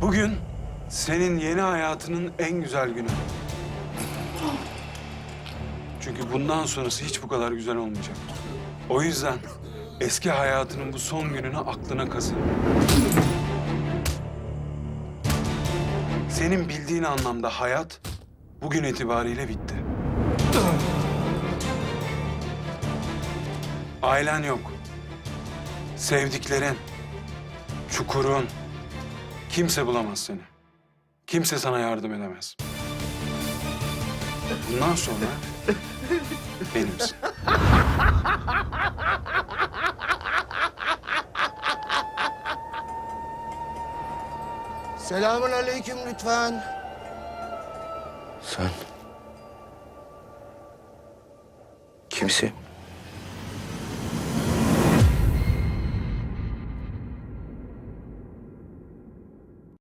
Bugün senin yeni hayatının en güzel günü. Çünkü bundan sonrası hiç bu kadar güzel olmayacak. O yüzden eski hayatının bu son gününü aklına kazı. Senin bildiğin anlamda hayat bugün itibariyle bitti. Ailen yok. Sevdiklerin, çukurun, kimse bulamaz seni. Kimse sana yardım edemez. Bundan sonra benimsin. Selamun aleyküm lütfen. Sen... Kimsin?